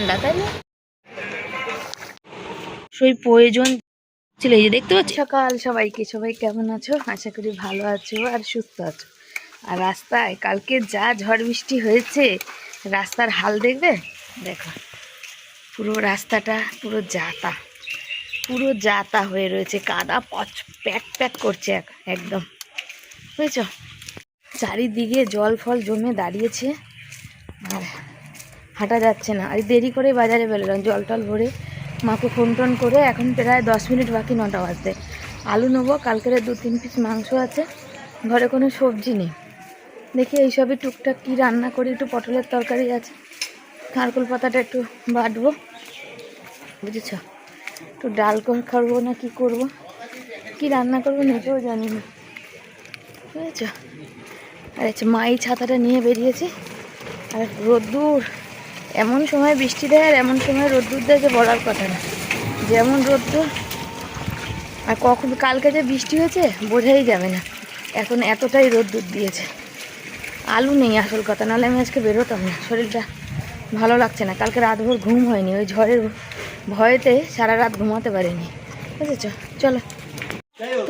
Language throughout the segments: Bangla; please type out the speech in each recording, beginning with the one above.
ঠান্ডা, তাই না? সেই প্রয়োজন ছিল, এই যে দেখতে পাচ্ছি? সকাল সবাইকে, সবাই কেমন আছো? আশা করি ভালো আছো আর সুস্থ আছো। আর রাস্তায়, কালকে যা ঝড় বৃষ্টি হয়েছে, রাস্তার হাল দেখবে? দেখো, পুরো রাস্তাটা পুরো জাতা পুরো জাতা হয়ে রয়েছে, কাদা পচ, প্যাক প্যাক করছে এক- একদম। বুঝেছ? চারিদিকে জল ফল জমে দাঁড়িয়েছে। আর হাঁটা যাচ্ছে না। আর দেরি করে বাজারে বেরোলাম, জল টল ভরে মাকে ফোন টোন করে এখন প্রায় দশ মিনিট বাকি, নটা বাজতে। আলু নেব, কালকের দু তিন পিস মাংস আছে, ঘরে কোনো সবজি নেই। দেখি এইসবই টুকটাক কী রান্না করি, একটু পটলের তরকারি আছে। নারকোল পাতাটা একটু বাটবো। বুঝেছ? একটু ডাল করে, খাব না কি করব? কি রান্না করব নিজেও জানি না। বুঝেছ? আর আচ্ছা মা এই ছাতাটা নিয়ে বেরিয়েছি। আর রোদ্দুর। এমন সময় বৃষ্টি দেয় আর এমন সময় রোদ্দুর দেয় যে বলার কথা না। যেমন রোদ্দুর, আর কখন, কালকে যে বৃষ্টি হয়েছে বোঝাই যাবে না। এখন এতটাই রোদ্দুর দিয়েছে। আলু নেই আসল কথা, নাহলে আমি আজকে বেরোতাম না। শরীরটা ভালো লাগছে না। কালকে রাতভর ঘুম হয়নি, ওই ঝড়ের ভয়েতে সারা রাত ঘুমাতে পারিনি। বুঝেছ? চলো।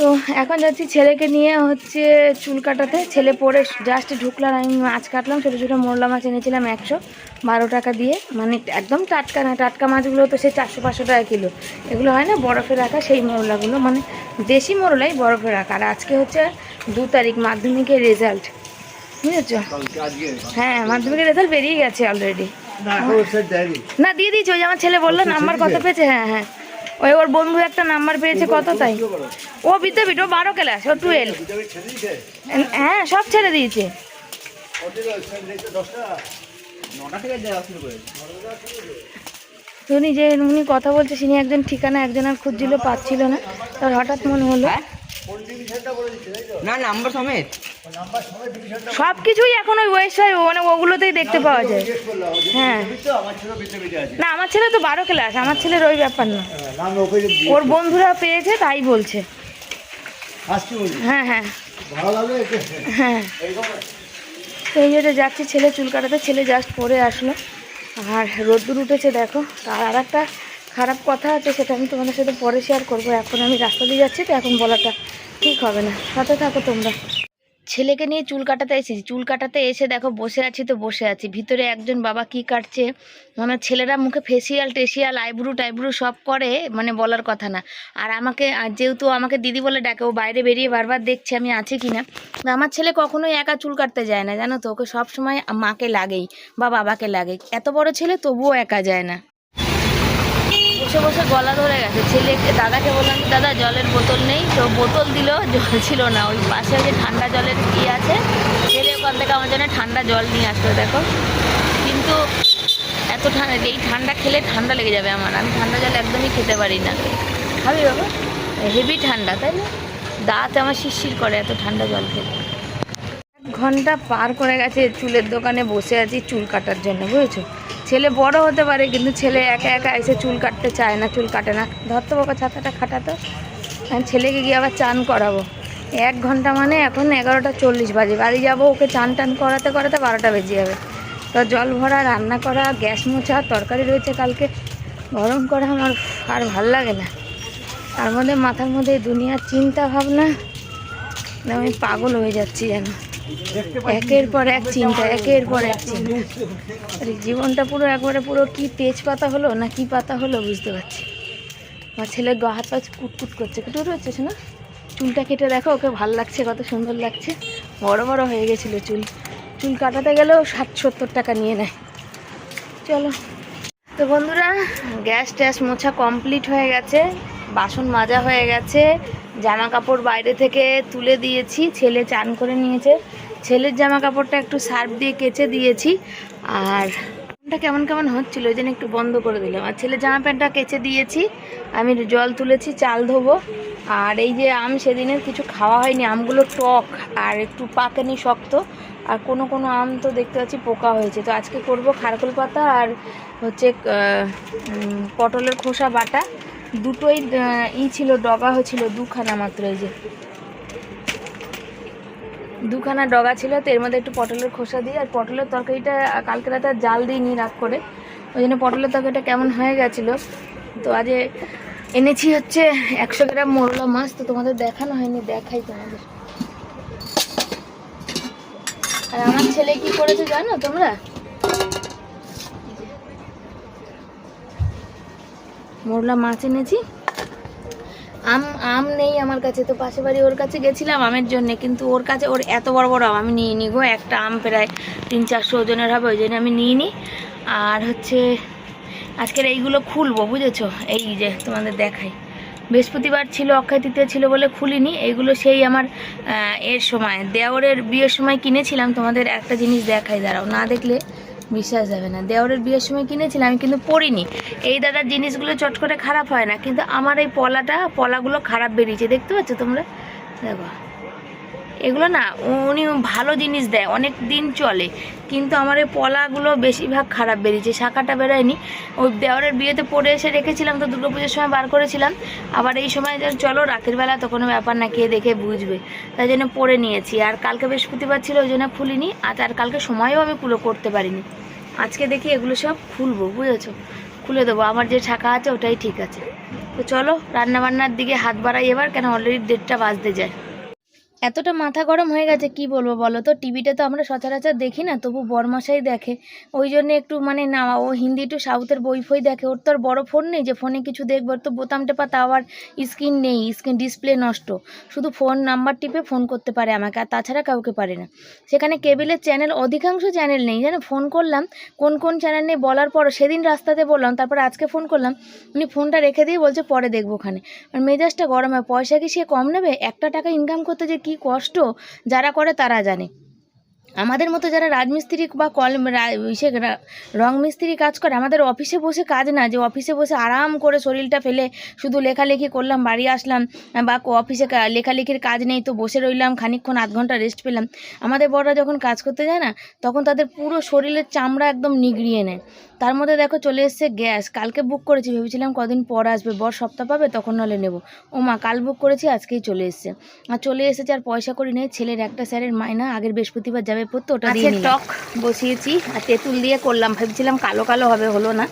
তো এখন যাচ্ছি ছেলেকে নিয়ে হচ্ছে চুল কাটাতে। ছেলে পরে জাস্ট ঢুকলাম আমি মাছ কাটলাম ছোটো ছোটো মোরলা মাছ এনেছিলাম একশো বারো টাকা দিয়ে। মানে একদম টাটকা না টাটকা মাছগুলো তো সেই চারশো পাঁচশো টাকা কিলো। এগুলো হয় না বরফে রাখা সেই মোরলাগুলো। মানে দেশি মোরলাই বরফে রাখা। আর আজকে হচ্ছে দু তারিখ মাধ্যমিকের রেজাল্ট বুঝেছ? হ্যাঁ মাধ্যমিকের রেজাল্ট বেরিয়ে গেছে অলরেডি না দিয়ে দিয়েছি ওই আমার ছেলে বলল নাম্বার কত পেয়েছে? হ্যাঁ হ্যাঁ। ওই ওর বন্ধু একটা নাম্বার পেয়েছে কত তাই? ও বিদ্যাপীঠ ও বারো ক্লাস ও টুয়েলভ। হ্যাঁ সব ছেড়ে দিয়েছে। তো উনি যে উনি কথা বলছে তিনি একজন ঠিকানা একজন আর খুঁজছিল পাচ্ছিল না। তার হঠাৎ মনে হলো। না নাম্বার সমেত। সব কিছুই এখন ওই ওয়েবসাইট মানে ওগুলোতেই দেখতে পাওয়া যায়। হ্যাঁ। না আমার ছেলে তো বারো ক্লাস আমার ছেলের ওই ব্যাপার না। ওর বন্ধুরা পেয়েছে তাই বলছে। হ্যাঁ হ্যাঁ। হ্যাঁ। এই জন্য যাচ্ছি ছেলে চুল কাটাতে ছেলে জাস্ট পরে আসলো। আর রোদ্দুর উঠেছে দেখো। আর আর একটা খারাপ কথা আছে সেটা আমি তোমাদের সাথে পরে শেয়ার করব। এখন আমি রাস্তা দিয়ে যাচ্ছি তো এখন বলাটা ঠিক হবে না। সাথে থাকো তোমরা। ছেলেকে নিয়ে চুল কাটাতে এসেছি। চুল কাটাতে এসে দেখো বসে আছি তো বসে আছি। ভিতরে একজন বাবা কি কাটছে? মানে ছেলেরা মুখে ফেসিয়াল টেসিয়াল আইব্রু টাইব্রু সব করে মানে বলার কথা না। আর আমাকে যেহেতু আমাকে দিদি বলে ডাকে, ও বাইরে বেরিয়ে বারবার দেখছে আমি আছি কি না। আমার ছেলে কখনোই একা চুল কাটতে যায় না, জানো তো? ওকে সবসময় মাকে লাগেই, বা বাবাকে লাগে। এত বড় ছেলে তবুও একা যায় না। বসে বসে গলা ধরে গেছে। ছেলেকে দাদাকে বললাম দাদা জলের বোতল নেই। তো বোতল দিল জল ছিল না। ওই পাশে যে ঠান্ডা জলের কি আছে ছেলে ওখান থেকে আমার জন্য ঠান্ডা জল নিয়ে আসলো দেখো। কিন্তু এত ঠান্ডা এই ঠান্ডা খেলে ঠান্ডা লেগে যাবে আমার। আমি ঠান্ডা জল একদমই খেতে পারি না। খাবি বাবা? হেভি ঠান্ডা তাই না? দাঁত আমার শিরশির করে এত ঠান্ডা জল খেলে। এক ঘণ্টা পার করে গেছে চুলের দোকানে বসে আছি চুল কাটার জন্য বুঝেছ? ছেলে বড় হতে পারে, কিন্তু ছেলে একা একা এসে চুল কাটতে চায় না, চুল কাটে না। ধরতে বাবা, ছাতাটা খাটাতো ছেলেকে গিয়ে আবার চান করাবো। এক ঘণ্টা মানে এখন এগারোটা চল্লিশ বাজে। বাড়ি যাব, ওকে চান টান করাতে করাতে বারোটা বেজে যাবে। তো জল ভরা, রান্না করা, গ্যাস মোছা, তরকারি রয়েছে কালকে। গরম করা আমার আর ভালো লাগে না। তার মধ্যে মাথার মধ্যে দুনিয়ার চিন্তা ভাবনা, আমি পাগল হয়ে যাচ্ছি যেন। একের পর এক চিন্তা, একের পর এক চিন্তা। আরে জীবনটা পুরো একবারে পুরো কি তেজপাতা হলো না কি পাতা হলো বুঝতে পারছি আমার ছেলের গা হাত পা কুটকুট করছে। কুটুর হচ্ছে না চুলটা কেটে দেখো, ওকে ভালো লাগছে, কত সুন্দর লাগছে। বড় বড় হয়ে গেছিল চুল। চুল কাটাতে গেলেও ষাট সত্তর টাকা নিয়ে নেয়। চলো। তো বন্ধুরা, গ্যাস ট্যাস মোছা কমপ্লিট হয়ে গেছে, বাসন মাজা হয়ে গেছে। জামা কাপড় বাইরে থেকে তুলে দিয়েছি, ছেলে চান করে নিয়েছে। ছেলের জামা কাপড়টা একটু সার্ফ দিয়ে কেচে দিয়েছি। আর এটা কেমন কেমন হচ্ছিল ওই জন্য একটু বন্ধ করে দিলাম। আর ছেলের জামা প্যান্টটা কেচে দিয়েছি, আমি জল তুলেছি, চাল ধোবো। আর এই যে আম সেদিনের কিছু খাওয়া হয়নি, আমগুলো টক আর একটু পাকেনি শক্ত। আর কোনো কোনো আম তো দেখতে পাচ্ছি পোকা হয়েছে। তো আজকে করব খারকোল পাতা আর হচ্ছে পটলের খোসা বাটা। দুটোই ই ছিল, ডগা হয়েছিল দুখানা মাত্র এই যে। দুখানা ডগা ছিল, তো এর মধ্যে একটু পটলের খোসা দিয়ে আর পটলের তরকারিটা কালকে রাতে জাল দিইনি রাত করে। ওই জন্য পটলের তরকারিটা কেমন হয়ে গেছিল, তো আজ এনেছি হচ্ছে একশো গ্রাম মোরলা মাছ, তো তোমাদের দেখানো হয়নি, দেখাই তোমাদের। আর আমার ছেলে কি করেছে জানো তোমরা? মোরলা মাছ এনেছি। আম আম নেই আমার কাছে, তো পাশে বাড়ি ওর কাছে গেছিলাম আমের জন্য, কিন্তু ওর কাছে ওর এত বড় বড় আম আমি নিয়ে নি গো, একটা আম প্রায় তিন চারশো ওজনের হবে, ওই জন্য আমি নিয়ে নিই আর হচ্ছে আজকের এইগুলো খুলবো, বুঝেছ? এই যে তোমাদের দেখাই। বৃহস্পতিবার ছিল, অক্ষয় তৃতীয় ছিল বলে খুলিনি, এইগুলো সেই আমার এর সময়, দেওরের বিয়ের সময় কিনেছিলাম, তোমাদের একটা জিনিস দেখাই, দাঁড়াও, না দেখলে বিশ্বাস যাবে না। দেওরের বিয়ের সময় কিনেছিলাম, আমি কিন্তু পড়িনি এই দাদার জিনিসগুলো চট করে খারাপ হয় না, কিন্তু আমার এই পলাটা, পলাগুলো খারাপ বেরিয়েছে, দেখতে পাচ্ছ তোমরা? দেখো। এগুলো না, উনি ভালো জিনিস দেয়, অনেক দিন চলে। কিন্তু আমার এই পলাগুলো বেশিরভাগ খারাপ বেরিয়েছে, শাখাটা বেরোয়নি। ওই দেওয়ারের বিয়েতে পরে এসে রেখেছিলাম তো, দুর্গা পুজোর সময় বার করেছিলাম। আবার এই সময় চলো, রাতের বেলা তো কোনো ব্যাপার না, কে দেখে বুঝবে। তাই জন্য পরে নিয়েছি। আর কালকে বৃহস্পতিবার ছিল, ওই জন্য খুলিনি আর আর কালকে সময়ও আমি পুরো করতে পারিনি। আজকে দেখি এগুলো সব খুলবো, বুঝেছ? খুলে দেবো। আমার যে শাখা আছে, ওটাই ঠিক আছে। তো চলো, রান্নাবান্নার দিকে হাত বাড়াই এবার, কেন অলরেডি দেড়টা বাজতে যায়। এতটা মাথা গরম হয়ে গেছে, কি বলব বলো তো? টিভিটা তো আমরা সচরাচর দেখি না, তবু বরমাসাই দেখে। ওই জন্য একটু মানে না, ও হিন্দি একটু সাউথের বই ফই দেখে। ওর তো আর বড় ফোন নেই যে ফোনে কিছু দেখব, তো বোতাম টেপা তাও আর স্ক্রিন নেই, স্ক্রিন ডিসপ্লে নষ্ট। শুধু ফোন নাম্বার টিপে ফোন করতে পারে আমাকে, আর তাছাড়া কাউকে পারে না। সেখানে কেবিলের চ্যানেল, অধিকাংশ চ্যানেল নেই। জানো, ফোন করলাম, কোন কোন চ্যানেল নেই বলার পর, সেদিন রাস্তাতে বললাম, তারপর আজকে ফোন করলাম, উনি ফোনটা রেখে দিয়ে বলছে পরে দেখব ওখানে। আর মেজাজটা গরম হয়, পয়সা কি সে কম নেবে? একটা টাকা ইনকাম করতে যে কি কষ্ট যারা করে তারা জানে। আমাদের মতো যারা রাজমিস্ত্রি বা কল ইসে রা- মিস্ত্রি কাজ করে, আমাদের অফিসে বসে কাজ না, যে অফিসে বসে আরাম করে শরীরটা ফেলে, শুধু লেখালেখি করলাম, বাড়ি আসলাম, বা অফিসে লেখালেখির কাজ নেই, তো বসে রইলাম, খানিকক্ষণ আধ ঘণ্টা রেস্ট পেলাম। আমাদের বড়রা যখন কাজ করতে যায় না, তখন তাদের পুরো শরীরের চামড়া একদম নিগড়িয়ে নেয়। তার মধ্যে দেখো চলে এসছে গ্যাস, কালকে বুক করেছি, ভেবেছিলাম কদিন পর আসবে, বর সপ্তাহ পাবে, তখন নলে নেব। ও মা, কাল বুক করেছি, আজকেই চলে এসছে। আর চলে এসেছে আর পয়সা করি নেই, ছেলের একটা স্যারের মাইনা, আগের বৃহস্পতিবার যাবে পড়তে ওটা দিয়ে টক বসিয়েছি আর তেঁতুল দিয়ে করলাম। ভেবেছিলাম কালো কালো হবে হলো না।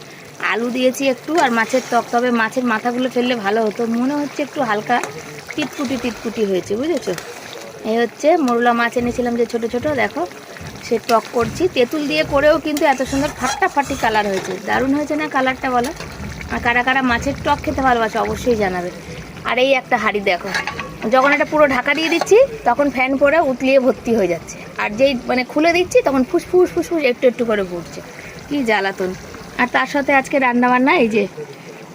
আলু দিয়েছি একটু আর মাছের টক। তবে মাছের মাথাগুলো ফেললে ভালো হতো। মনে হচ্ছে একটু হালকা টিটকুটি টিটকুটি হয়েছে বুঝেছ? এই হচ্ছে মোরলা মাছ এনেছিলাম যে ছোট ছোট দেখো সে টক করছি। তেঁতুল দিয়ে করেও কিন্তু এত সুন্দর ফাটাফাটি কালার হয়েছে। দারুণ হয়েছে না কালারটা বলো? আর কারা কারা মাছের টক খেতে ভালোবাসে অবশ্যই জানাবে। আর এই একটা হাঁড়ি দেখো। যখন এটা পুরো ঢাকা দিয়ে দিচ্ছি, তখন ফ্যান পরে উতলিয়ে ভর্তি হয়ে যাচ্ছে। আর যেই মানে খুলে দিচ্ছি, তখন ফুসফুস ফুসফুস একটু একটু করে পড়ছে কি জ্বালাতন। আর তার সাথে আজকে রান্না বান্না এই যে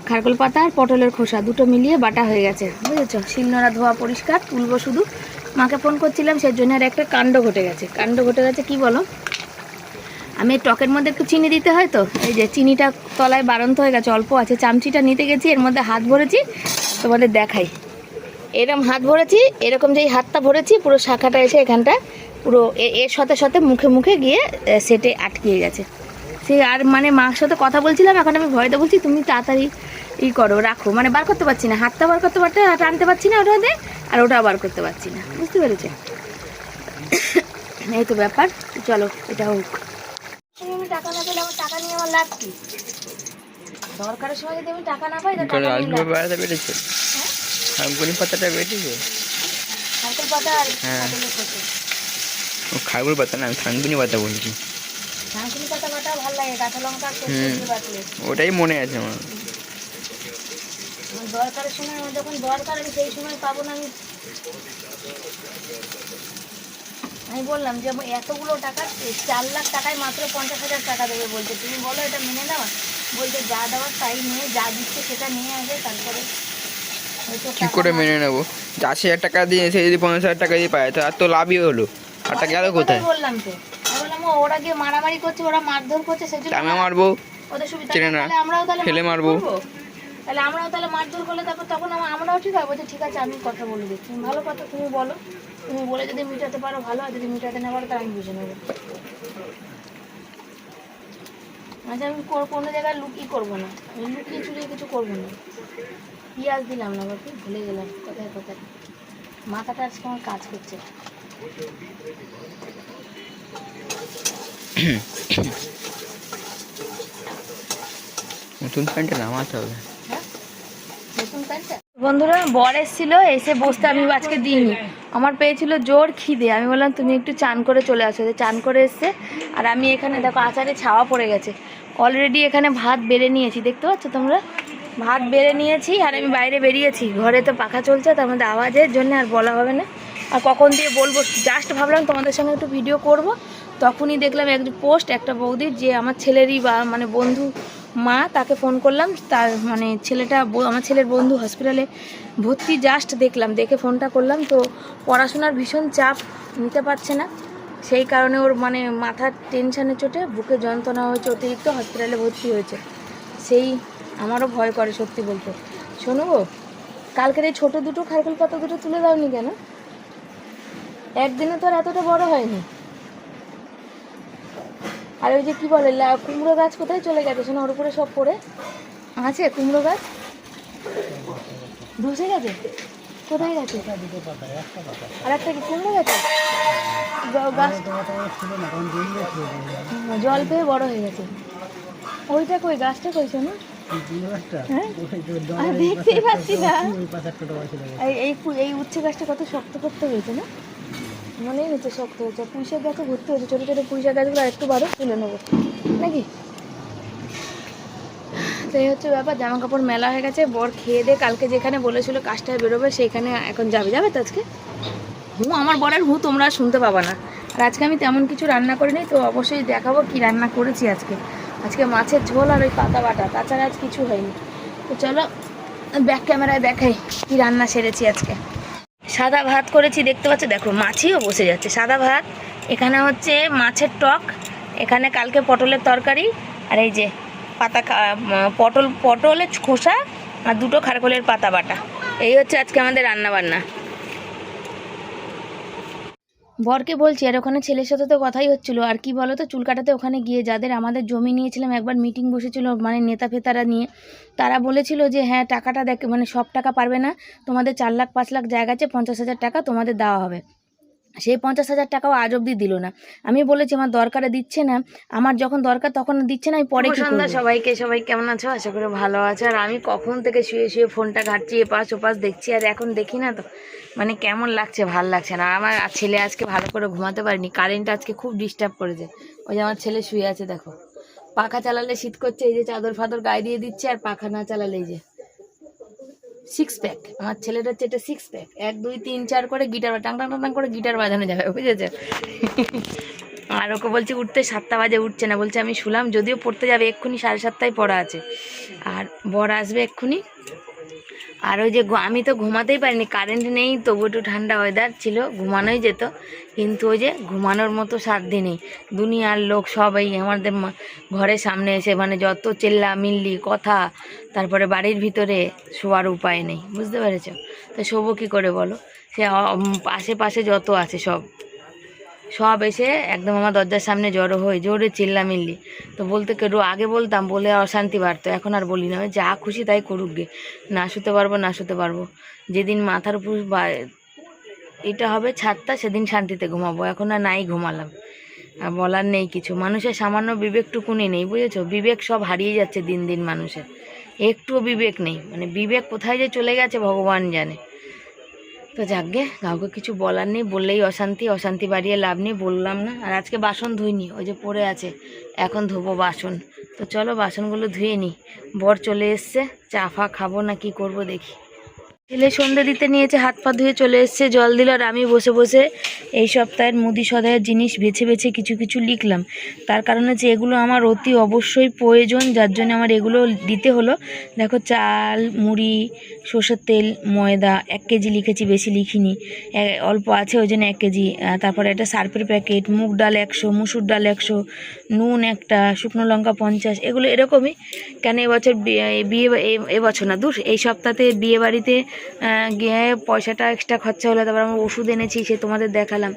খারকোল পাতা আর পটলের খোসা, দুটো মিলিয়ে বাটা হয়ে গেছে। বুঝেছ? শিলনোড়া ধোয়া পরিষ্কার, তুলবো শুধু। মাকে ফোন করছিলাম সেই জন্য আর একটা কাণ্ড ঘটে গেছে। কাণ্ড ঘটে গেছে কি বলো? আমি টকের মধ্যে একটু চিনি দিতে হয় তো? এই যে চিনিটা তলায় বাড়ন্ত হয়ে গেছে, অল্প আছে। চামচিটা নিতে গেছি, এর মধ্যে হাত ভরেছি, তোমাদের দেখাই। এরকম হাত ভরেছি এরকম যেই হাতটা ভরেছি পুরো শাখাটা এসে এখানটা পুরো এ- এর সাথে সাথে মুখে মুখে গিয়ে সেটে আটকিয়ে গেছে। সে আর মানে মার সাথে কথা বলছিলাম এখন আমি ভয়তে বলছি তুমি তাড়াতাড়ি ই করো রাখো। মানে বার করতে পারছি না হাতটা বার করতে পারতে টানতে পারছি না ওটাতে আর ওটা বার করতে পারছি না। বুঝতে পেরেছ এই তো ব্যাপার চলো এটা হোক। আমি টাকা না পেলে আমার টাকা নিয়ে আমার লাভ কি? দরকারের সময় যদি আমি টাকা না পাই তাহলে বেড়াতে হ্যাঁ? খাগুনি পাতাটা নারকেল হ্যাঁ। ও খাগুনি পাতা না আমি খানগুনি পাতা বলছি। ওটাই মনে আছে আমার। দরকারের সময় যখন দরকার আমি সেই সময় পাবো না আমি আমি বললাম যে এতগুলো টাকা চার লাখ টাকায় মাত্র পঞ্চাশ হাজার টাকা দেবে বলছে। তুমি বলো এটা মেনে নেওয়া বলছে যা দেওয়ার তাই নিয়ে যা দিচ্ছে সেটা নিয়ে আসবে তারপরে কি করে মেনে নেব? যে আশি হাজার টাকা দিয়ে সে যদি পঞ্চাশ হাজার টাকা দিয়ে পায় তো আর তো লাভই হলো। আরটা গেল আমি কোথায়? বললাম তো। বললাম ওরা গিয়ে মারামারি করছে ওরা মারধর করছে সেজন্য আমি মারবো। ওদের সুবিধা। তাহলে আমরাও তাহলে ফেলে মারবো। তাহলে আমরাও তাহলে মারধর করলে তারপর তখন আমরাও ঠিক ঠিক আছে আমি কথা বলে দিচ্ছি। ভালো কথা তুমি বলো। তুমি বলে যদি মিটাতে পারো ভালো আর যদি মিটাতে না পারো তাহলে আমি বুঝে নেব। আচ্ছা আমি কোনো জায়গায় লুকিয়ে করব না। লুকিয়ে চুরিয়ে কিছু করব না। পিঁয়াজ দিলাম না বাকি ভুলে গেলাম কোথায় কোথায়? মাথাটা আজকে আমার কাজ করছে। নতুন প্যান্টে নামাতে হবে। বন্ধুরা বর এসেছিল এসে বসতে আমি আজকে দিইনি। আমার পেয়েছিল জোর খিদে আমি বললাম তুমি একটু চান করে চলে আসো। তো চান করে এসছে আর আমি এখানে দেখো আচারে ছাওয়া পড়ে গেছে। অলরেডি এখানে ভাত বেড়ে নিয়েছি দেখতে পাচ্ছ তোমরা? ভাত বেড়ে নিয়েছি আর আমি বাইরে বেরিয়েছি। ঘরে তো পাখা চলছে, তার মধ্যে আওয়াজের জন্য আর বলা হবে না। আর কখন দিয়ে বলব? জাস্ট ভাবলাম তোমাদের সঙ্গে একটু ভিডিও করব। তখনই দেখলাম এক পোস্ট একটা বৌদির যে আমার ছেলেরই বা মানে বন্ধু মা, তাকে ফোন করলাম। তার মানে ছেলেটা আমার ছেলের বন্ধু হসপিটালে ভর্তি জাস্ট দেখলাম, দেখে ফোনটা করলাম। তো পড়াশোনার ভীষণ চাপ নিতে পারছে না। সেই কারণে ওর মানে মাথার টেনশানে চোটে, বুকে যন্ত্রণা হয়েছে, অতিরিক্ত হসপিটালে ভর্তি হয়েছে। সেই আমারও ভয় করে সত্যি বলতে। শোনো গো, কালকের এই ছোটো দুটো খারকুল পাতা দুটো তুলে দাওনি কেন? একদিনে তো আর এতটা বড় হয়নি। আর ওই যে কি বলে কুমড়ো গাছ কোথায় চলে গেছে শোনো, ওর উপরে সব পড়ে। আছে কুমড়ো গাছ? ধসে গেছে? কোথায় গেছে? আর একটা কি কুমড়ো গেছে? জল পেয়ে বড় হয়ে গেছে। ওইটা কই, গাছটা কই শোনো? হ্যাঁ আর নাকি? তো এই হচ্ছে ব্যাপার, জামা কাপড় মেলা হয়ে গেছে। বর খেয়ে দিয়ে কালকে যেখানে বলেছিল কাজটায় বেরোবে, সেইখানে এখন যাবে। যাবে তো আজকে? হু, আমার বরের হু, তোমরা শুনতে পাবা না। আর আজকে আমি তেমন কিছু রান্না করিনি, তো অবশ্যই দেখাবো কি রান্না করেছি আজকে। আজকে মাছের ঝোল আর ওই পাতা বাটা, তাছাড়া আজ কিছু হয়নি। তো চলো, ব্যাক ক্যামেরায় দেখাই কি রান্না সেরেছি আজকে। সাদা ভাত করেছি, দেখতে পাচ্ছ? দেখো, মাছিও বসে যাচ্ছে। সাদা ভাত, এখানে হচ্ছে মাছের টক, এখানে কালকে পটলের তরকারি, আর এই যে পাতা পটল, পটলের খোসা আর দুটো খারকলের পাতা বাটা। এই হচ্ছে আজকে আমাদের রান্না বান্না বরকে বলছি, আর ওখানে ছেলের সাথে তো কথাই হচ্ছিল। আর কি বলো তো চুল কাটাতে ওখানে গিয়ে যাদের আমাদের জমি নিয়েছিলাম, একবার মিটিং বসেছিল মানে নেতা ফেতারা নিয়ে, তারা বলেছিল যে হ্যাঁ টাকাটা দেখ মানে সব টাকা পারবে না। তোমাদের চার লাখ, পাঁচ লাখ জায়গা আছে, পঞ্চাশ হাজার টাকা তোমাদের দেওয়া হবে। সেই পঞ্চাশ হাজার টাকাও আজ অব্দি দিল না। আমি বলেছি আমার দরকারে দিচ্ছে না। আমার যখন দরকার তখন দিচ্ছে না আমি পরে সন্ধ্যা সবাইকে সবাই কেমন আছো? আশা করি ভালো আছে। আর আমি কখন থেকে শুয়ে শুয়ে ফোনটা ঘাটছি এপাশ ওপাশ দেখছি আর এখন দেখি না তো। মানে কেমন লাগছে? ভালো লাগছে না। আমার আর ছেলে আজকে ভালো করে ঘুমাতে পারিনি। কারেন্ট আজকে খুব ডিস্টার্ব করেছে। ওই যে আমার ছেলে শুয়ে আছে দেখো। পাখা চালালে শীত করছে এই যে চাদর ফাদর গায়ে দিয়ে দিচ্ছে আর পাখা না চালালে এই যে সিক্স প্যাক আমার ছেলেটা হচ্ছে এটা সিক্স প্যাক এক, দুই, তিন, চার করে গিটার টাং টাং টাং করে গিটার বাজানো যাবে, বুঝেছে? আর ওকে বলছে, উঠতে সাতটা বাজে, উঠছে না। বলছে, আমি শুলাম, যদিও পড়তে যাবে, এক্ষুনি সাড়ে সাতটায় পড়া আছে। আর বড় আসবে এক্ষুনি। আর ওই যে আমি তো ঘুমাতেই পারিনি কারেন্ট নেই তবু একটু ঠান্ডা ওয়েদার ছিল, ঘুমানোই যেত, কিন্তু ওই যে ঘুমানোর মতো সাধ্য নেই। দুনিয়ার লোক সবাই আমাদের ঘরের সামনে এসে মানে যত চেল্লা মিল্লি কথা, তারপরে বাড়ির ভিতরে শোয়ার উপায় নেই, বুঝতে পেরেছ? তো শোবো কী করে বলো? সে আশেপাশে যত আছে সব। সব এসে একদম আমার দরজার সামনে জড়ো হয়ে জোরে চিল্লামিল্লি। তো বলতে কেউ আগে বলতাম, বলে অশান্তি বাড়তো, এখন আর বলি না। যা খুশি তাই করুক গে, না শুতে পারব, না শুতে পারব। যেদিন মাথার উপর এটা হবে ছাদটা, সেদিন শান্তিতে ঘুমাবো। এখন আর নাই ঘুমালাম। আর বলার নেই কিছু। মানুষের সামান্য বিবেকটুকুনি নেই, বুঝেছ? বিবেক সব হারিয়ে যাচ্ছে দিন দিন মানুষের। একটুও বিবেক নেই। মানে বিবেক কোথায় যে চলে গেছে, ভগবান জানে। তো যাকগে, কাউকে কিছু বলার নেই, বললেই অশান্তি অশান্তি বাড়িয়ে লাভ নেই, বললাম না। আর আজকে বাসন ধুইনি, ওই যে পড়ে আছে, এখন ধোবো বাসন। তো চলো বাসনগুলো ধুয়ে নিই বর চলে এসছে, চা ফা খাব না কি করব দেখি। ছেলে সন্ধে দিতে নিয়েছে হাত পা ধুয়ে চলে এসছে, জল দিল আর আমি বসে বসে এই সপ্তাহের মুদি সদায়ের জিনিস বেছে বেছে কিছু কিছু লিখলাম। তার কারণ হচ্ছে এগুলো আমার অতি অবশ্যই প্রয়োজন, যার জন্য আমার এগুলো দিতে হলো। দেখো চাল, মুড়ি, সর্ষের তেল, ময়দা এক কেজি লিখেছি, বেশি লিখিনি। অল্প আছে, ওই জন্য এক কেজি। তারপরে একটা সার্ফের প্যাকেট, মুগ ডাল একশো, মুসুর ডাল একশো, নুন একটা, শুকনো লঙ্কা পঞ্চাশ, এগুলো এরকমই। কেন এবছর বিয়ে এবছর না, দূর, এই সপ্তাহে বিয়ে বাড়িতে গিয়ে পয়সাটা এক্সট্রা খরচা হলো, তারপর আমরা ওষুধ এনেছি, সে তোমাদের দেখালাম।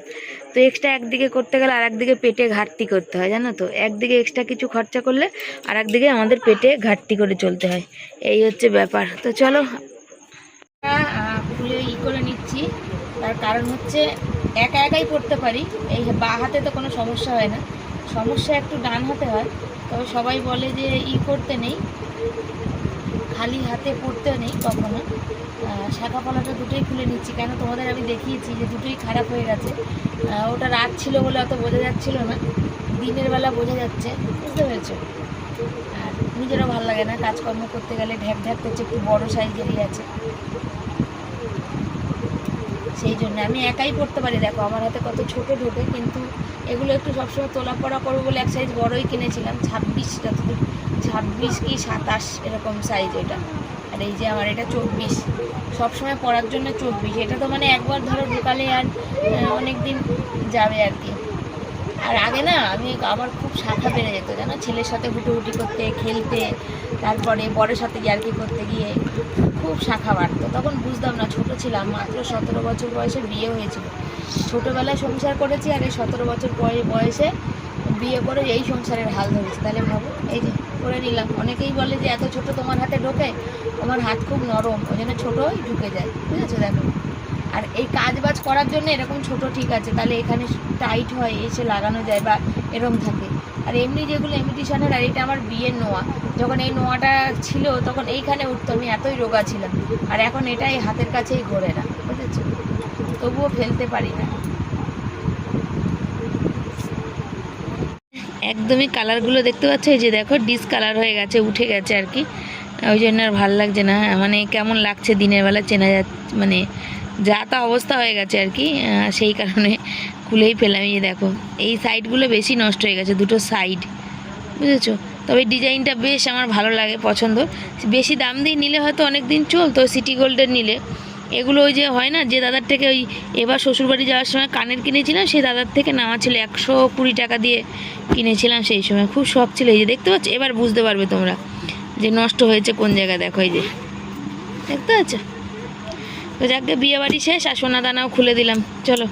তো এক্সট্রা একদিকে করতে গেলে আর একদিকে পেটে ঘাটতি করতে হয়, জানো তো? একদিকে এক্সট্রা কিছু খরচা করলে আর একদিকে আমাদের পেটে ঘাটতি করে চলতে হয়। এই হচ্ছে ব্যাপার। তো চলো। খুলে ই করে নিচ্ছি। তার কারণ হচ্ছে একা একাই পড়তে পারি। এই বা হাতে তো কোনো সমস্যা হয় না। সমস্যা একটু ডান হাতে হয়। তবে সবাই বলে যে ই করতে নেই। খালি হাতে পড়তে নেই কখনো। শাখা পলাটা দুটোই খুলে নিচ্ছি। কেন তোমাদের আমি দেখিয়েছি যে দুটোই খারাপ হয়ে গেছে। ওটা রাত ছিল বলে অত বোঝা যাচ্ছিল না। দিনের বেলা বোঝা যাচ্ছে। বুঝতে পেরেছ? আর নিজেরও ভালো লাগে না কাজকর্ম করতে গেলে ঢ্যাপ ঢ্যাপ করছে, একটু বড় সাইজেরই আছে। সেই জন্য আমি একাই পড়তে পারি। দেখো, আমার হাতে কত ছোট ঢোকে, কিন্তু এগুলো একটু সবসময় তোলা পড়া করব বলে এক সাইজ বড়ই কিনেছিলাম। ছাব্বিশ যতদূর ছাব্বিশ কি সাতাশ এরকম সাইজ এটা আর এই যে আমার এটা চব্বিশ। সবসময় পড়ার জন্য চব্বিশ। এটা তো মানে একবার ধরো ঢোকালে আর অনেক দিন যাবে আর কি। আর আগে না, আমি আমার খুব শাখা বেড়ে যেত, জানো? ছেলের সাথে হুটোহুটি করতে, খেলতে, তারপরে বড়ের সাথে ইয়ার্কি করতে গিয়ে খুব শাখা বাড়তো। তখন বুঝতাম না, ছোট ছিলাম, মাত্র সতেরো বছর বয়সে বিয়ে হয়েছিল। ছোটোবেলায় সংসার করেছি আর এই সতেরো বছর বয়- বয়সে বিয়ে করে এই সংসারের হাল ধরেছি। তাহলে ভাবো, এই যে করে নিলাম। অনেকেই বলে যে এত ছোট তোমার হাতে ঢোকে আমার হাত খুব নরম, ওই জন্য ছোটোই ঢুকে যায়, বুঝেছ দেখো? আর এই কাজ বাজ করার জন্য এরকম ছোট ঠিক আছে, তাহলে এখানে টাইট হয়, এসে লাগানো যায় বা এরম থাকে। আর এমনি যেগুলো ইমিটেশনের আর এটা আমার বিয়ের নোয়া, যখন এই নোয়াটা ছিল তখন এইখানে উঠতো, আমি এতই রোগা ছিলাম। আর এখন এটা এই হাতের কাছেই ঘোরে না, বুঝেছ? তবুও ফেলতে পারি না। একদমই কালারগুলো দেখতে পাচ্ছ? এই যে দেখো ডিসকালার হয়ে গেছে, উঠে গেছে আর কি। ওই জন্য আর ভালো লাগছে না। মানে কেমন লাগছে দিনের বেলা চেনা যাচ্ছে মানে যা তা অবস্থা হয়ে গেছে আর কি। সেই কারণে খুলেই ফেলাম এই দেখো, এই সাইডগুলো বেশি নষ্ট হয়ে গেছে, দুটো সাইড বুঝেছ? তবে ডিজাইনটা বেশ আমার ভালো লাগে, পছন্দ। বেশি দাম দিয়ে নিলে হয়তো অনেক দিন চলতো সিটি গোল্ডের নিলে। এগুলো ওই যে হয় না, যে দাদার থেকে ওই এবার শ্বশুরবাড়ি যাওয়ার সময় কানের কিনেছিলাম, সেই দাদার থেকে নেওয়া ছিল একশো কুড়ি টাকা দিয়ে কিনেছিলাম সেই সময়। খুব শখ ছিল, এই যে দেখতে পাচ্ছ, এবার বুঝতে পারবে তোমরা যে নষ্ট হয়েছে কোন জায়গায়, দেখো এই যে। দেখতে পাচ্ছ? তো যাকে বিয়েবাড়ি শেষ আর সোনা দানাও খুলে দিলাম, চলো।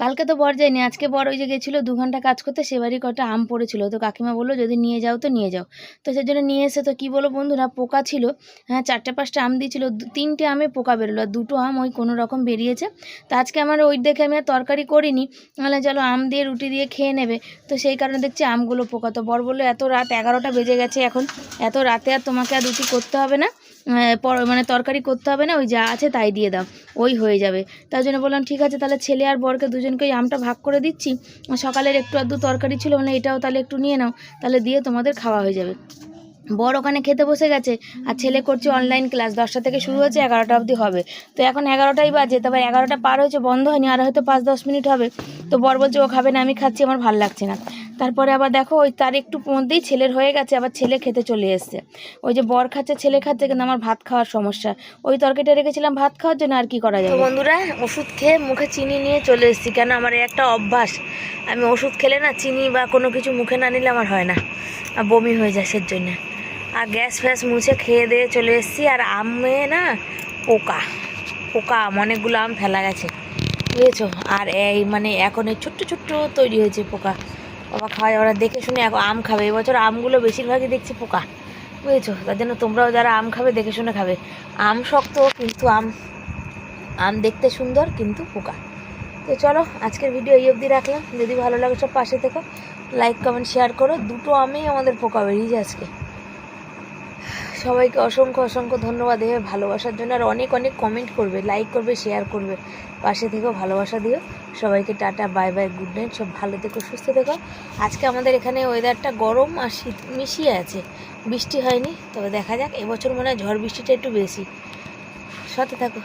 কালকে তো বর যায়নি, আজকে বর ওই যে গেছিল দু ঘণ্টা কাজ করতে সেবারই কটা আম পড়েছিল। তো কাকিমা বলল, যদি নিয়ে যাও তো নিয়ে যাও। তো সেই জন্য নিয়ে এসে, তো কী বলো বন্ধুরা, পোকা ছিল। হ্যাঁ চারটে পাঁচটা আম দিয়েছিল তিনটে আমে পোকা বেরোলো, আর দুটো আম ওই কোনো রকম বেরিয়েছে। তো আজকে আমার ওই দেখে আমি আর তরকারি করিনি। নাহলে চলো আম দিয়ে রুটি দিয়ে খেয়ে নেবে। তো সেই কারণে দেখছি আমগুলো পোকা। তো বর বলল, এত রাত এগারোটা বেজে গেছে এখন। এত রাতে আর তোমাকে আর রুটি করতে হবে না। পর- মানে তরকারি করতে হবে না, ওই যা আছে তাই দিয়ে দাও। ওই হয়ে যাবে। তার জন্য বললাম, ঠিক আছে, তাহলে ছেলে আর বরকে দুজনকে ওই আমটা ভাগ করে দিচ্ছি। সকালের একটু আধটু তরকারি ছিল মানে এটাও তাহলে একটু নিয়ে নাও, তাহলে দিয়ে তোমাদের খাওয়া হয়ে যাবে। বর ওখানে খেতে বসে গেছে, আর ছেলে করছে অনলাইন ক্লাস দশটা থেকে শুরু হয়েছে, এগারোটা অবধি হবে। তো এখন এগারোটাই বাজে তবে এগারোটা পার হয়েছে, বন্ধ হয়নি, আর হয়তো পাঁচ দশ মিনিট হবে। তো বর বলছে, ও খাবে না, আমি খাচ্ছি, আমার ভালো লাগছে না। তারপরে আবার দেখো ওই তার একটু মধ্যেই ছেলের হয়ে গেছে আবার ছেলে খেতে চলে এসছে। ওই যে বর খাচ্ছে ছেলে খাচ্ছে কিন্তু আমার ভাত খাওয়ার সমস্যা। ওই তরকারিটা রেখেছিলাম ভাত খাওয়ার জন্য আর কি করা যায় বন্ধুরা ওষুধ খেয়ে মুখে চিনি নিয়ে চলে এসেছি কেন আমার একটা অভ্যাস। আমি ওষুধ খেলে না চিনি বা কোনো কিছু মুখে না নিলে আমার হয় না আর বমি হয়ে যায় সের জন্য আর গ্যাস ফ্যাস মুছে খেয়ে দিয়ে চলে এসেছি আর আমে না পোকা পোকা আম অনেকগুলো আম ফেলা গেছে বুঝেছ? আর এই মানে এখন এই ছোট্ট ছোট্ট তৈরি হয়েছে পোকা। বাবা খাওয়াই ওরা দেখে শুনে এখন আম খাবে। এবছর আমগুলো বেশিরভাগই দেখছি পোকা, বুঝেছ? তার জন্য তোমরাও যারা আম খাবে, দেখে শুনে খাবে। আম শক্ত, কিন্তু আম আম দেখতে সুন্দর, কিন্তু পোকা। তো চলো, আজকের ভিডিও এই অবধি রাখলাম। যদি ভালো লাগে সব পাশে থেকো লাইক কমেন্ট শেয়ার করো। দুটো আমেই আমাদের পোকা বেরিয়েছে আজকে। সবাইকে অসংখ্য অসংখ্য ধন্যবাদ এভাবে ভালোবাসার জন্য। আর অনেক অনেক কমেন্ট করবে লাইক করবে শেয়ার করবে। পাশে থেকেও ভালোবাসা দিও। সবাইকে tata bye bye good night সব ভালো থেকো, সুস্থ থেকো। আজকে আমাদের এখানে ওয়েদারটা গরম আর শীত মিশিয়ে আছে। বৃষ্টি হয়নি, তবে দেখা যাক, এবছর মনে হয় ঝড় বৃষ্টিটা একটু বেশি। সাথে থাকো।